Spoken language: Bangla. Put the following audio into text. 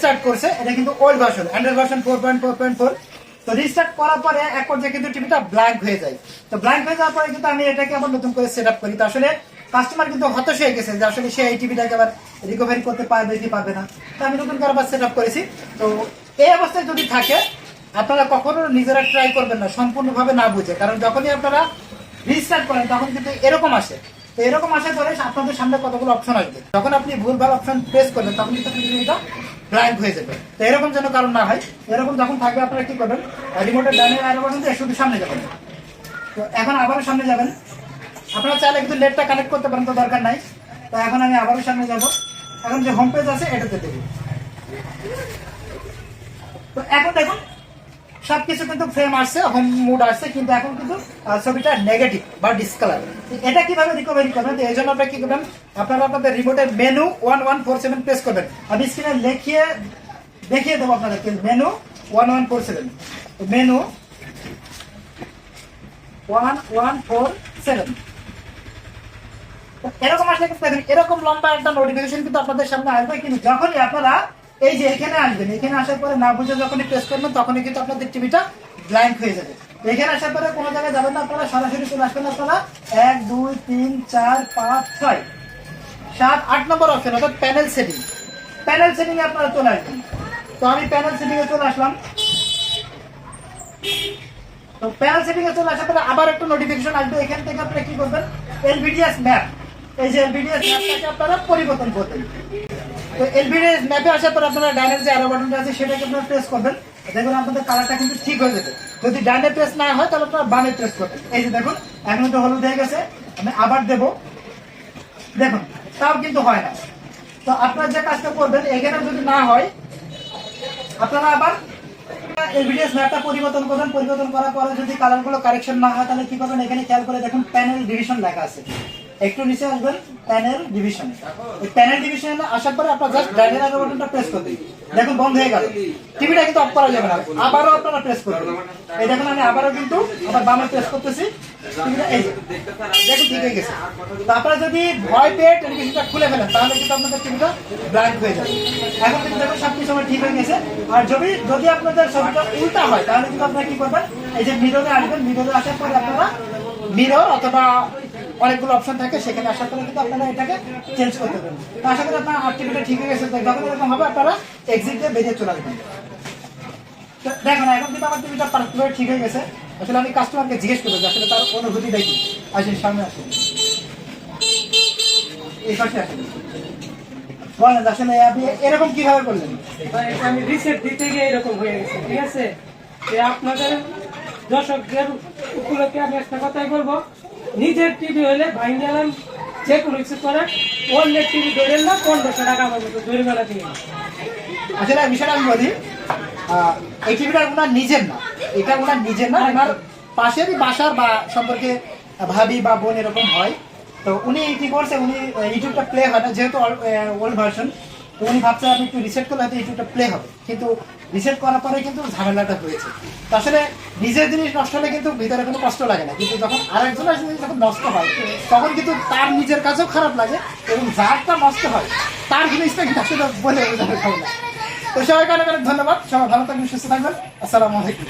রিস্টার্ট করছে, এটা কিন্তু old version android version four point four point four তো রিস্টার্ট করার পরে এক পর্যায়ে কিন্তু টিভিটা ব্ল্যাঙ্ক হয়ে যায়। তো ব্ল্যাঙ্ক হয়ে যাওয়ার পরে কিন্তু আমি এটাকে আবার নতুন করে সেট আপ করি। তো আসলে কাস্টমার কিন্তু হতাশ হয়ে গেছে যে আসলে সে এই টিভিটাকে আবার রিকভারি করতে পারবে কি পারবে না। তো আমি নতুন করে আবার সেট আপ করেছি। তো এই অবস্থায় যদি থাকে, আপনারা কখনো নিজেরা ট্রাই করবেন না, সম্পূর্ণভাবে না বুঝে। কারণ যখনই আপনারা রিস্টার্ট করেন, তখন কিন্তু এরকম আসে। তো এরকম আসার পরে আপনাদের সামনে কতগুলো অপশন আসবে। যখন আপনি ভুলভাল অপশন প্রেস করবেন, তখন কিন্তু ব্ল্যাঙ্ক হয়ে যাবে। তো এরকম যেন কারণ না হয়, এরকম যখন থাকবে আপনারা কি করবেন রিমোটের ডানে আরও পর্যন্ত শুধু সামনে যাবেন। তো এখন আবারও সামনে যাবেন। আপনারা চাইলে কিন্তু লেটটা কানেক্ট করতে পারেন, তো দরকার নাই। তো এখন আমি আবারও সামনে যাব। এখন যে হোম পেজ আছে, এটাতে দেবো তো এখন দেখুন সবকিছু কিন্তু ফ্রেম আসছে হোম মুড আসছে, কিন্তু এখন কিন্তু ছবিটা নেগেটিভ বা ডিসকালার এটা কীভাবে রিকভারি করবেন? তো এই জন্য আপনারা কি করবেন? আপনারা আপনাদের রিমোটের menu one one four seven press করবেন। আমি স্ক্রিনে লিখিয়ে, দেখিয়ে দেবো আপনাদেরকে। Menu one one four seven menu one one four seven এরকম আসলে এরকম লম্বা একটা নোটিফিকেশন কিন্তু আপনাদের সামনে আসবে, কিন্তু যখনই আপনারা এই যে এখানে আসবেন, এখানে আসার পরে না বুঝে যখনই প্রেস করবেন, তখনই কিন্তু আপনাদের টিভিটা ব্ল্যাঙ্ক হয়ে যাবে। এখানে আসার পরে কোনো জায়গায় যাবেন না, আপনারা সরাসরি চলে আসবেন আপনারা। এক, দুই, তিন, চার, পাঁচ, ছয়, সাত, আট নম্বর অপশন অর্থাৎ প্যানেল সেটিং প্যানেল সেটিং এ আপনারা চলে আসবেন। তো আমি প্যানেল সেটিং এ চলে আসলাম। তো প্যানেল সেটিং এ চলে আসার পরে আবার একটা নোটিফিকেশন আসবে, এখান থেকে আপনারা কি করবেন? এলবিডিএস ম্যাপ এই যে এলবিডিএস ম্যাপটাকে আপনারা পরিবর্তন করবেন তো এলবিডিএস ম্যাপে আসার পর আপনারা ডাইনের যে অ্যারো বাটনটা আছে সেটাকে আপনারা প্রেস করবেন। দেখুন আপনাদের কালারটা কিন্তু ঠিক হয়ে যাবে। যদি ডাইনে প্রেস না হয় তাহলে আপনারা বামে প্রেস করবেন। এই যে দেখুন এখন তো হলুদ হয়ে গেছে আমি আবার দেব। দেখুন তাও কিন্তু হয় না। তো আপনারা যে কাজটা করবেন এখানে যদি না হয় আপনারা আবার এভিডেন্স ম্যাপটা পরিবর্তন করবেন। পরিবর্তন করার পরে যদি কালারগুলো কারেকশন না হয় তাহলে কি করবেন? এখানে খেয়াল করে দেখুন প্যানেল ডিভিশন লেখা আছে। একটু নিচে আসবেন প্যানেল ডিভিশন প্যানেল ডিভিশন আসার পরে আপনার জাস্ট ড্রাইভার আগে বাটনটা প্রেস করবেন দেখুন, বন্ধ হয়ে গেল। টিভিটা কিন্তু অফ করা যাবে না। আবারও আপনারা প্রেস করবেন এই দেখুন, আমি আবারও কিন্তু আবার বামে প্রেস করতেছি। টিভিটা এই দেখুন, ঠিক হয়ে গেছে। তো আপনারা যদি ভয় পেয়ে টেলিভিশনটা খুলে ফেলেন, তাহলে কিন্তু আপনাদের টিভিটা ব্ল্যাঙ্ক হয়ে যাবে। এখন কিন্তু দেখুন সব কিছু আমার ঠিক হয়ে গেছে। আর যদি যদি আপনাদের ছবিটা উল্টা হয়, তাহলে কিন্তু আপনারা কি করবেন? এই যে মিররে আসবেন। মিররে আসার পরে আপনারা মিরর অথবা অনেকগুলো অপশন থাকে, সেখানে আসার পরে কিন্তু আপনারা এটাকে চেঞ্জ করতে পারেন তো আশা করি আপনার আর টিভিটা ঠিক হয়ে গেছে। যখন এরকম হবে, আপনারা এক্সিট দিয়ে বেরিয়ে চলে আসবেন। তো দেখুন, এখন কিন্তু আমার টিভিটা পারফেক্ট ঠিক হয়ে গেছে। আসলে আমি কাস্টমারকে জিজ্ঞেস করব আসলে তার অনুভূতি দেখি আসেন, সামনে আসুন। এই পাশে আসুন। আপনাদের দর্শকদের উপলক্ষে আমি একটা কথাই বলব। নিজের টিভি হলে ভাইঙ্গালাম যে কোনো কিছু করে, অন্যের টিভি ধরেন না পনেরোশো টাকা আমার মতো জরিমানা দিয়ে আসলে বিষয়টা আমি বলি এই টিভিটা ওনার নিজের না। এটা ওনার নিজের না ওনার পাশেরই বাসার বা সম্পর্কে ভাবি বা বোন এরকম হয়। তো উনি কি করছে, উনি ইউটিউবটা প্লে হয় না, যেহেতু ওল্ড ভার্সন তো উনি ভাবছে আমি একটু রিসেট করলে হয়তো ইউটিউবটা প্লে হবে। কিন্তু রিসেট করার পরে কিন্তু ঝামেলাটা হয়েছে। তো আসলে নিজের জিনিস নষ্ট হলে কিন্তু ভিতরে কোনো কষ্ট লাগে না। কিন্তু যখন আরেকজনের জিনিস যখন নষ্ট হয়, তখন কিন্তু তার নিজের কাছেও খারাপ লাগে এবং যারটা নষ্ট হয়, তার জিনিসটা কিন্তু আসলে বলে তো সবাইকে অনেক অনেক ধন্যবাদ। সবাই ভালো থাকবেন, সুস্থ থাকবেন। আসসালামু আলাইকুম।